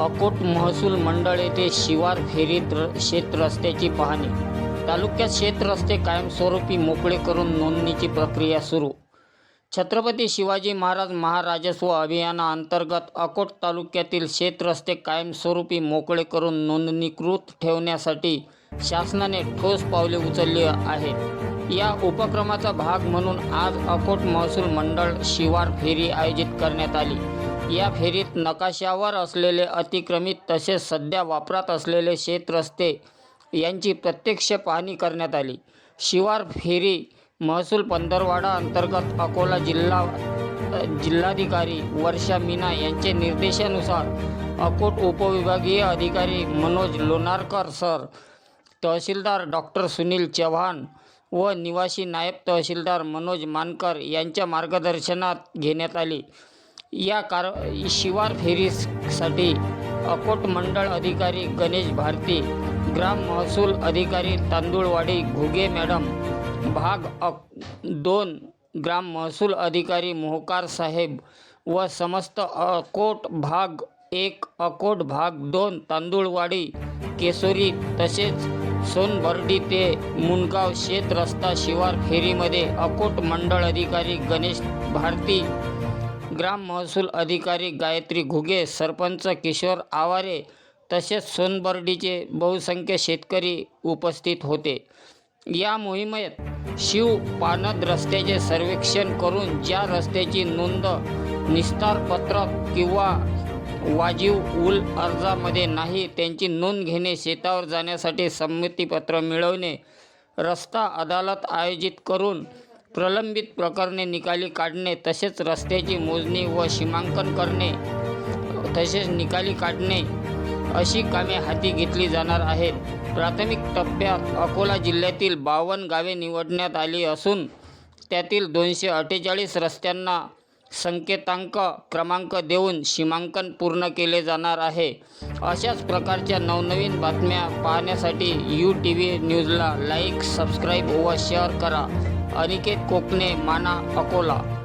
अकोट महसूल मंडळ येथे शिवार फेरीत र शेत रस्त्याची पाहणी. तालुक्यात शेत रस्ते कायमस्वरूपी मोकळे करून नोंदणीची प्रक्रिया सुरू. छत्रपती शिवाजी महाराज महाराजस्व अभियानाअंतर्गत अकोट तालुक्यातील शेत रस्ते कायमस्वरूपी मोकळे करून नोंदणीकृत ठेवण्यासाठी शासनाने ठोस पावले उचलली आहेत. या उपक्रमाचा भाग म्हणून आज अकोट महसूल मंडळ शिवार फेरी आयोजित करण्यात आली. या फेरीत नकाशावर असलेले अतिक्रमित तसेच सध्या वापरात असलेले शेत रस्ते यांची प्रत्यक्ष पाहणी करण्यात आली. शिवार फेरी महसूल पंधरवाडा अंतर्गत अकोला जिल्हा जिल्हाधिकारी वर्षा मीना यांचे निर्देशानुसार अकोट उपविभागीय अधिकारी मनोज लोणारकर सर तहसीलदार डॉक्टर सुनील चव्हाण व निवासी नायब तहसीलदार मनोज मानकर यांच्या मार्गदर्शनात घेण्यात आली. या कार शिवार फेरीसाठी अकोट मंडळ अधिकारी गणेश भारती ग्राम महसूल अधिकारी तांदूळवाडी घुगे मॅडम भाग अक दोन ग्राम महसूल अधिकारी मोहकार साहेब व समस्त अकोट भाग एक अकोट भाग दोन तांदूळवाडी केसोरी तसेच सोनबर्डी ते मुनगाव शेत रस्ता शिवार फेरीमध्ये अकोट मंडळ अधिकारी गणेश भारती ग्राम महसूल अधिकारी गायत्री घुगे सरपंच किशोर आवारे तसेच सोनबर्डीचे बहुसंख्य शेतकरी उपस्थित होते. या मोहिमेत शिव पानद रस्त्याचे सर्वेक्षण करून ज्या रस्त्याची नोंद निस्तारपत्रक किंवा वाजीव उल अर्जामध्ये नाही त्यांची नोंद घेणे शेतावर जाण्यासाठी संमतीपत्र मिळवणे रस्ता अदालत आयोजित करून प्रलंबित प्रकरणे निकाली काढणे तसेच रस्त्याची मोजणी व सीमांकन करणे तसेच निकाली काढणे अशी कामे हाती घेतली जाणार आहेत. प्राथमिक टप्प्यात अकोला जिल्ह्यातील बावन्न गावे निवडण्यात आली असून त्यातील दोनशे अठ्ठेचाळीस रस्त्यांना संकेतांक क्रमांक देऊन सीमांकन पूर्ण केले जाणार आहे. अशाच प्रकारच्या नवनवीन बातम्या पाहण्यासाठी यू टी व्ही न्यूजला लाईक सबस्क्राईब व शेअर करा. अनिकेत कोकणे माना अकोला